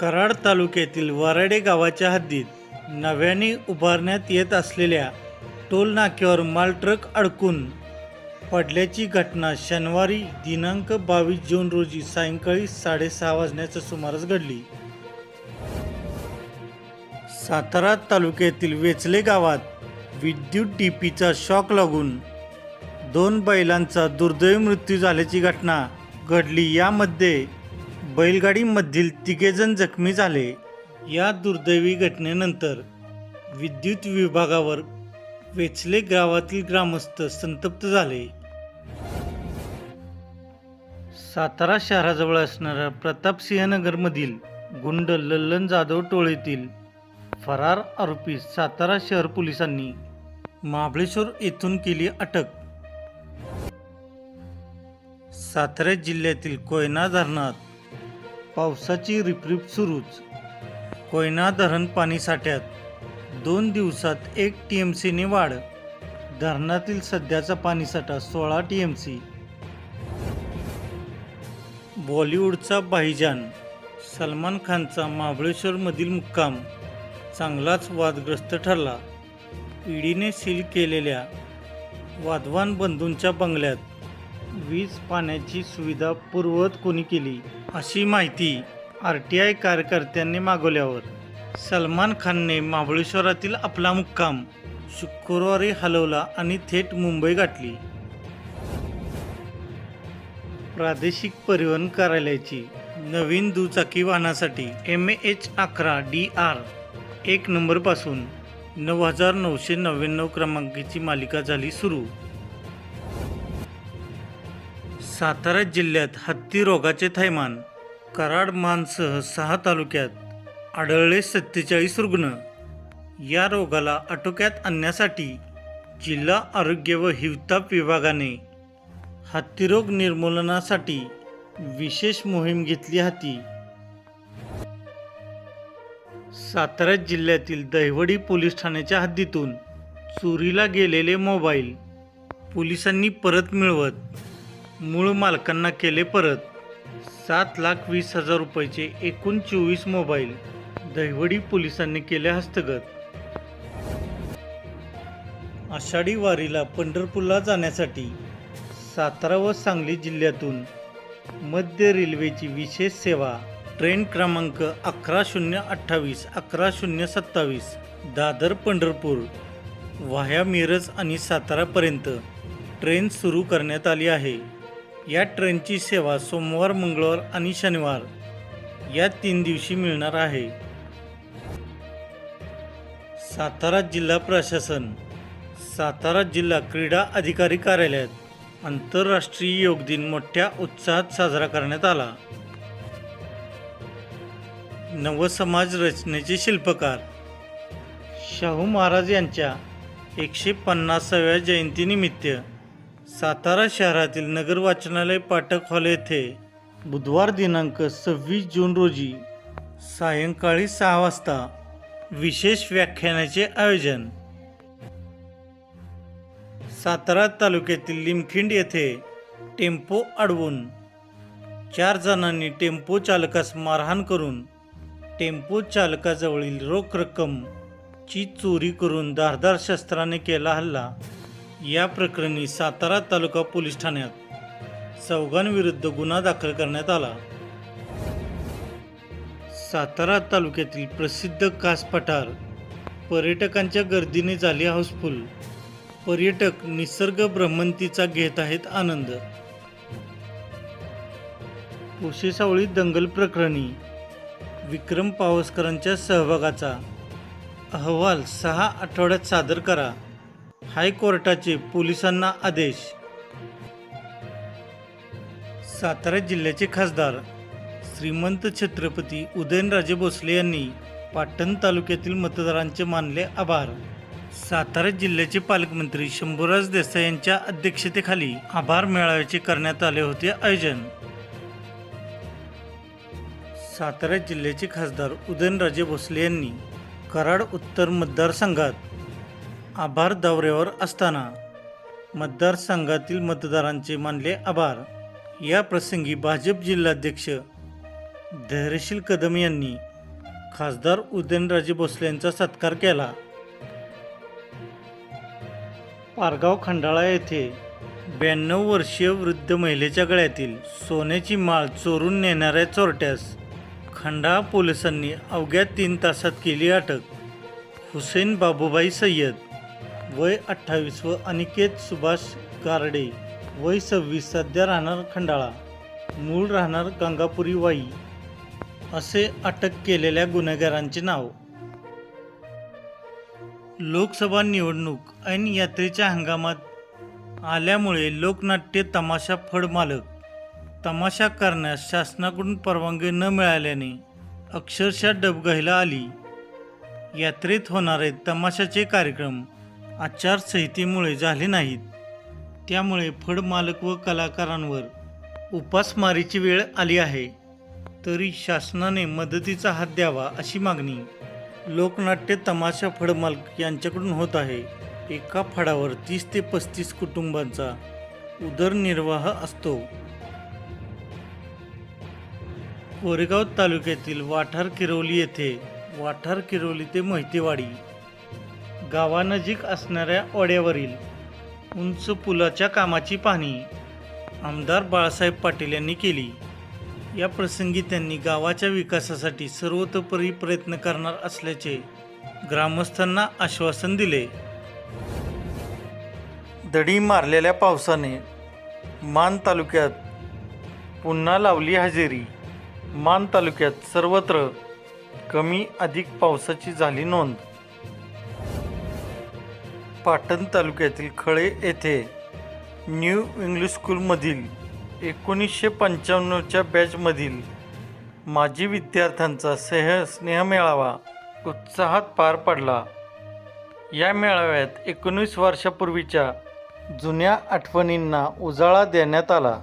कराड तालुक्यातील वराडे गावाच्या हद्दीत नव्याने उभारण्यात येत असलेल्या टोलनाक्यावर माल मालट्रक अडकून पडल्याची घटना शनिवारी दिनांक बावीस जून रोजी सायंकाळी साडेसहा वाजण्याच्या सुमारास घडली. सातारा तालुक्यातील वेचले गावात विद्युत डीपीचा शॉक लागून दोन बैलांचा दुर्दैवी मृत्यू झाल्याची घटना घडली. यामध्ये बैलगाडीमधील तिघेजण जखमी झाले. या दुर्दैवी घटनेनंतर विद्युत विभागावर वेचले गावातील ग्रामस्थ संतप्त झाले. सातारा शहराजवळ असणाऱ्या प्रतापसिंहनगरमधील गुंड लल्लन जाधव टोळीतील फरार आरोपी सातारा शहर पोलिसांनी महाबळेश्वर येथून केली अटक. सातारा जिल्ह्यातील कोयना धरणात पावसाची रिपरिप सुरूच. कोयना धरण पाणीसाठ्यात दोन दिवसात एक टी एम सीने वाढ. धरणातील सध्याचा पाणीसाठा सोळा टी एम सी बॉलिवूडचा भाईजान सलमान खानचा महाबळेश्वरमधील मुक्काम चांगलाच वादग्रस्त ठरला. ईडीने सील केलेल्या वाधवान बंधूंच्या बंगल्यात वीज पाण्याची सुविधा पूर्ववत कोणी केली? अशी माहिती आर टी आय कार्यकर्त्यांनी मागवल्यावर सलमान खानने महाबळेश्वरातील आपला मुक्काम शुक्रवारी हलवला आणि थेट मुंबई गाठली. प्रादेशिक परिवहन कार्यालयाची नवीन दुचाकी वाहनासाठी एम एच अकरा डी आर एक नंबरपासून नऊ हजार नऊशे नव्याण्णव क्रमांकाची मालिका झाली सुरू. सातारा जिल्ह्यात हत्ती रोगाचे थैमान कराड मानसह सहा तालुक्यात आढळले सत्तेचाळीस रुग्ण. या रोगाला आटोक्यात आणण्यासाठी जिल्हा आरोग्य व हिवताप विभागाने हत्तीरोग निर्मूलनासाठी विशेष मोहीम घेतली होती. सातारा जिल्ह्यातील दहिवडी पोलीस ठाण्याच्या हद्दीतून चोरीला गेलेले मोबाईल पोलिसांनी परत मिळवत मूळ मालकांना केले परत. सात लाख वीस हजार रुपयाचे एकूण चोवीस मोबाईल दहिवडी पोलिसांनी केले हस्तगत. आषाढी वारीला पंढरपूरला जाण्यासाठी सातारा व सांगली जिल्ह्यातून मध्य रेल्वेची विशेष सेवा. ट्रेन क्रमांक अकरा शून्य अठ्ठावीस अकरा शून्य सत्तावीस दादर पंढरपूर व्हाया मिरज आणि सातारापर्यंत ट्रेन सुरू करण्यात आली आहे. या ट्रेनची सेवा सोमवार मंगळवार आणि शनिवार या तीन दिवशी मिळणार आहे. सातारा जिल्हा प्रशासन सातारा जिल्हा क्रीडा अधिकारी कार्यालयात आंतरराष्ट्रीय योग दिन मोठ्या उत्साहात साजरा करण्यात आला. नवसमाज रचनेचे शिल्पकार शाहू महाराज यांच्या एकशे पन्नासाव्या जयंतीनिमित्त सातारा शहरातील नगर वाचनालय पाठक हॉल येथे बुधवार दिनांक सव्वीस जून रोजी सायंकाळी सहा वाजता विशेष व्याख्यानाचे आयोजन. सातारा तालुक्यातील लिमखिंड येथे टेम्पो अडवून चार जणांनी टेम्पो चालकास मारहाण करून टेम्पो चालकाजवळील रोख रक्कम ची चोरी करून धारदार शस्त्राने केला हल्ला. या प्रकरणी सातारा तालुका पोलीस ठाण्यात चौघांविरुद्ध गुन्हा दाखल करण्यात आला. सातारा तालुक्यातील प्रसिद्ध कास पठार पर्यटकांच्या गर्दीने झाली हाऊसफुल. पर्यटक निसर्ग भ्रमंतीचा घेत आहेत आनंद. उशेसावळी दंगल प्रकरणी विक्रम पावसकरांच्या सहभागाचा अहवाल सहा आठवड्यात सादर करा. हायकोर्टाचे पोलिसांना आदेश. सातारा जिल्ह्याचे खासदार श्रीमंत छत्रपती उदयनराजे भोसले यांनी पाटण तालुक्यातील मतदारांचे मानले आभार. सातारा जिल्ह्याचे पालकमंत्री शंभूराज देसाई यांच्या अध्यक्षतेखाली आभार मेळाव्याचे करण्यात आले होते आयोजन. सातारा जिल्ह्याचे खासदार उदयनराजे भोसले यांनी कराड उत्तर मतदारसंघात आभार दौऱ्यावर असताना मतदारसंघातील मतदारांचे मानले आभार. या प्रसंगी भाजप जिल्हाध्यक्ष धैर्यशील कदम यांनी खासदार उदयनराजे भोसले यांचा सत्कार केला. पारगाव खंडाळा येथे ब्याण्णव वर्षीय वृद्ध महिलेच्या गळ्यातील सोन्याची माळ चोरून नेणाऱ्या चोरट्यास खंडाळा पोलिसांनी अवघ्या तीन तासात केली अटक. हुसेन बाबूभाई सय्यद वय अठ्ठावीस व अनिकेत सुभाष गारडे. वय सव्वीस सध्या राहणार खंडाळा. मूळ राहणार गंगापुरी वाई. असे अटक केलेल्या गुन्हेगारांचे नाव. लोकसभा निवडणूक ऐन यात्रेच्या हंगामात आल्यामुळे लोकनाट्य तमाशा फड मालक. तमाशा करण्यास शासनाकडून परवानगी न मिळाल्याने अक्षरशः डबघाईला आली. यात्रेत होणारे तमाशाचे कार्यक्रम आचारसंहितेमुळे झाले नाहीत. त्यामुळे फड मालक व कलाकारांवर उपासमारीची वेळ आली आहे. तरी शासनाने मदतीचा हात द्यावा अशी मागणी लोकनाट्य तमाशा फड मालक यांच्याकडून होत आहे. एका फडावर तीस ते पस्तीस कुटुंबांचा उदरनिर्वाह असतो. कोरेगाव तालुक्यातील वाठार किरवली येथे वाठार किरवली ते महितेवाडी गावानजीक असणाऱ्या ओढ्यावरील उंच पुलाच्या कामाची पाहणी आमदार बाळासाहेब पाटील यांनी केली. या प्रसंगी त्यांनी गावाच्या विकासासाठी सर्वतोपरी प्रयत्न करणार असल्याचे ग्रामस्थांना आश्वासन दिले. दडी मारलेल्या पावसाने मान तालुक्यात पुन्हा लावली हजेरी. मान तालुक्यात सर्वत्र कमी अधिक पावसाची झाली नोंद पाटण तालुक्यातील खळे येथे न्यू इंग्लिश स्कूलमधील एकोणीसशे पंच्याण्णवच्या बॅचमधील माजी विद्यार्थ्यांचा स्नेह स्नेहमेळावा उत्साहात पार पडला. या मेळाव्यात एकोणीस वर्षापूर्वीच्या जुन्या आठवणींना उजाळा देण्यात आला.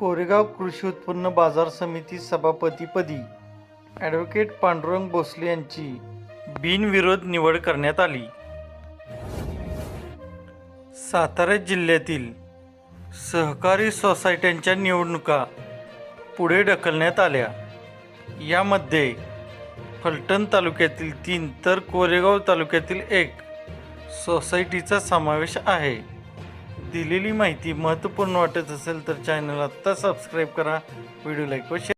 कोरेगाव कृषी उत्पन्न बाजार समिती सभापतीपदी ॲडव्होकेट पांडुरंग भोसले यांची बिनविरोध निवड करण्यात आली. सातारा जिल्ह्यातील सहकारी सोसायट्यांच्या निवडणुका पुढे ढकलण्यात आल्या. यामध्ये फलटण तालुक्यातील तीन तर कोरेगाव तालुक्यातील एक सोसायटीचा समावेश आहे. दिलेली माहिती महत्त्वपूर्ण वाटत असेल तर चॅनल आत्ता सबस्क्राईब करा. व्हिडिओ लाईक व शेअर